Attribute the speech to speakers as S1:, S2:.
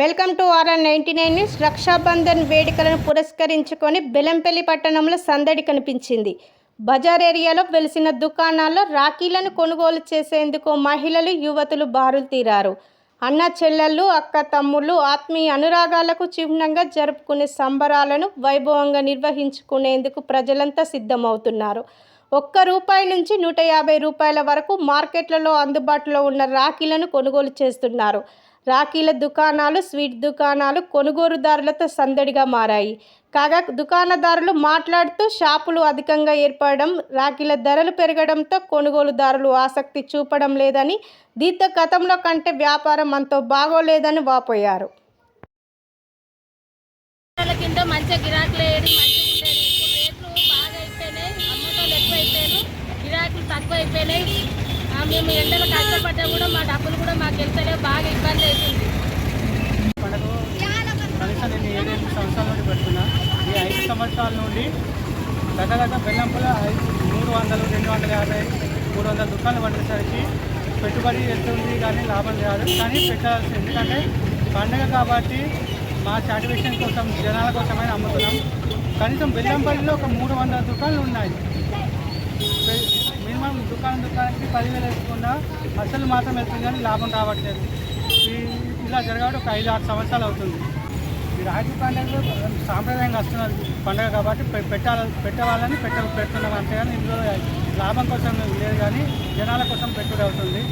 S1: Welcome to RR ninety nine news. Raksha Bandhan వేడుకలను పురస్కరించుకొని బెలంపల్లి పట్టణంలో సందడి కనిపించింది. బజార్ ఏరియాలో వెలిసిన దుకాణాల్లో రాఖీలను కొనుగోలు చేసేందుకు మహిళలు యువతులు బారులు తీరారు. అన్న చెల్లెళ్ళు అక్క తమ్ముళ్ళు ఆత్మీయ అనురాగాలకు చిహ్నంగా జరుపుకునే సంబరాలను వైభవంగా నిర్వహించుకునేందుకు ప్రజలంతా సిద్ధమవుతున్నారు. ఒక్క రూపాయి నుంచి నూట యాభై రూపాయల వరకు మార్కెట్లలో అందుబాటులో ఉన్న రాఖీలను కొనుగోలు చేస్తున్నారు. రాఖీల దుకాణాలు స్వీట్ దుకాణాలు కొనుగోలుదారులతో సందడిగా మారాయి. కాగా దుకాణదారులు మాట్లాడుతూ షాపులు అధికంగా ఏర్పడడం రాఖీల ధరలు పెరగడంతో కొనుగోలుదారులు ఆసక్తి చూపడం లేదని దీంతో గతంలో కంటే వ్యాపారం అంత బాగోలేదని వాపోయారు.
S2: కింద మంచిగా గిరాకులు వేయడం మంచిగా రేట్లు బాగా అయిపోయినాయి అమ్మకాలు ఎక్కువ అయిపోయాయి గిరాకులు తక్కువ అయిపోయినాయి మేము ఎండలో కష్టపడ్డా కూడా మా డబ్బులు కూడా మాకు వెళ్తలేవు బాగా ఇబ్బంది అవుతుంది
S3: మనకు కనీసం నేను ఏడెనిమిది సంవత్సరాల నుండి పెడుతున్నా ఈ ఐదు సంవత్సరాల నుండి దగ్గర బెల్లంపల ఐదు మూడు వందలు రెండు వందల యాభై మూడు వందల దుకాణాలు పడేసరికి పెట్టుబడి వెళ్తుంది కానీ లాభం రాదు. కానీ పెట్టాల్సి ఎందుకంటే పండగ కాబట్టి మా సాటిస్ఫాక్షన్ కోసం జనాల కోసమైనా అమ్ముతున్నాం కనీసం బెల్లంపల్లిలో ఒక మూడు వందల దుకాణాలు ఉన్నాయి. మినిమం దుకాణం దుకాణానికి పదివేలు వేసుకున్నా అసలు మాత్రం వెళ్తుంది కానీ లాభం రావట్లేదు. ఇలా జరగడం ఒక ఐదు ఆరు సంవత్సరాలు అవుతుంది. ఈ రాఖీ పండుగ సాంప్రదాయంగా వస్తున్నది పండుగ కాబట్టి పె- పెట్టాలి పెట్టవాలని పెట్ట పెడుతున్నాం అంతేగాని ఇందులో లాభం కోసం లేదు కానీ జనాల కోసం పెట్టుబడి అవుతుంది.